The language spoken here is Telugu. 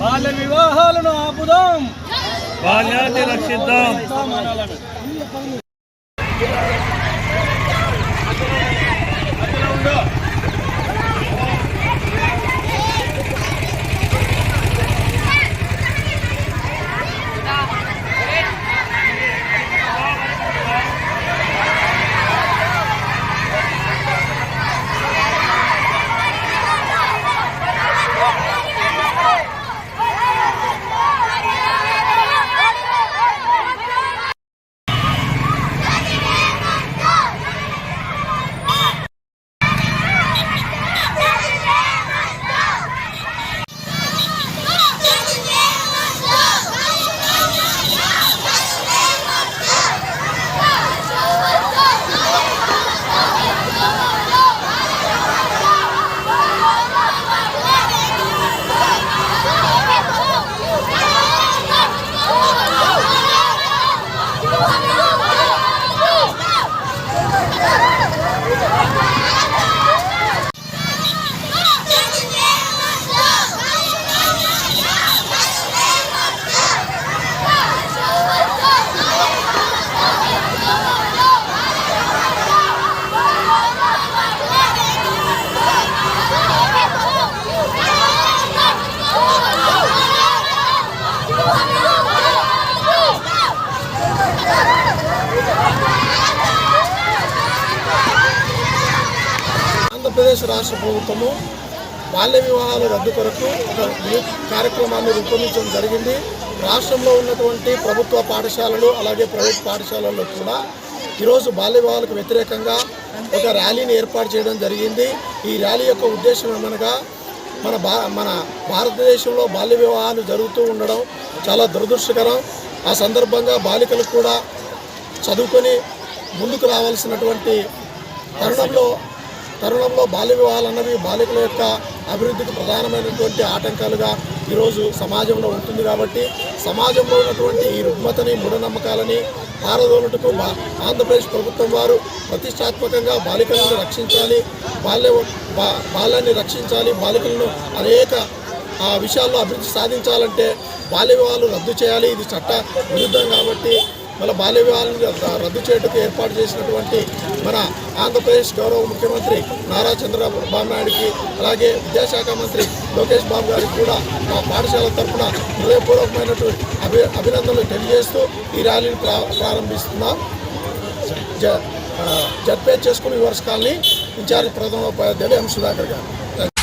బాల్య వివాహాలను ఆపుదాం. బాల్యాన్ని రక్షిద్దాం. ఆంధ్రప్రదేశ్ రాష్ట్ర ప్రభుత్వము బాల్య వివాహాల రద్దు కొరకు ఒక కార్యక్రమాన్ని రూపొందించడం జరిగింది. రాష్ట్రంలో ఉన్నటువంటి ప్రభుత్వ పాఠశాలలు అలాగే ప్రైవేట్ పాఠశాలల్లో కూడా ఈరోజు బాల్య వివాహాలకు వ్యతిరేకంగా ఒక ర్యాలీని ఏర్పాటు చేయడం జరిగింది. ఈ ర్యాలీ యొక్క ఉద్దేశం ఏమనగా మన భా మన భారతదేశంలో బాల్య వివాహాలు జరుగుతూ ఉండడం చాలా దురదృష్టకరం. ఆ సందర్భంగా బాలికలు కూడా చదువుకొని ముందుకు రావాల్సినటువంటి తరుణంలో తరుణంలో బాల్య వివాహాలు అన్నవి బాలికల యొక్క అభివృద్ధికి ప్రధానమైనటువంటి ఆటంకాలుగా ఈరోజు సమాజంలో ఉంటుంది కాబట్టి సమాజంలో ఉన్నటువంటి ఈ రుగ్మతని మూఢనమ్మకాలని పారదోలటకు ఆంధ్రప్రదేశ్ ప్రభుత్వం వారు ప్రతిష్టాత్మకంగా బాలికలను రక్షించాలి బాల్య బాల్యాన్ని రక్షించాలి బాలికలను అనేక ఆ విషయాల్లో అభివృద్ధి సాధించాలంటే బాల్య వివాహాలు రద్దు చేయాలి. ఇది చట్ట విరుద్ధం కాబట్టి మళ్ళీ బాల్య వివాహాలను రద్దు చేయటకు ఏర్పాటు చేసినటువంటి మన ఆంధ్రప్రదేశ్ గౌరవ ముఖ్యమంత్రి నారా చంద్రబాబు నాయుడికి అలాగే విద్యాశాఖ మంత్రి లోకేష్ బాబు గారికి కూడా మా పాఠశాల తరఫున హృదయపూర్వకమైనటువంటి అభి అభినందనలు తెలియజేస్తూ ఈ ర్యాలీని ప్రా ప్రారంభిస్తున్నాం. జ చేసుకుని వివర్స్ కాలనీ ఇన్ఛార్జ్ ప్రథమ ఉపాధ్యాయులు ఎం సుధాకర్ గారు.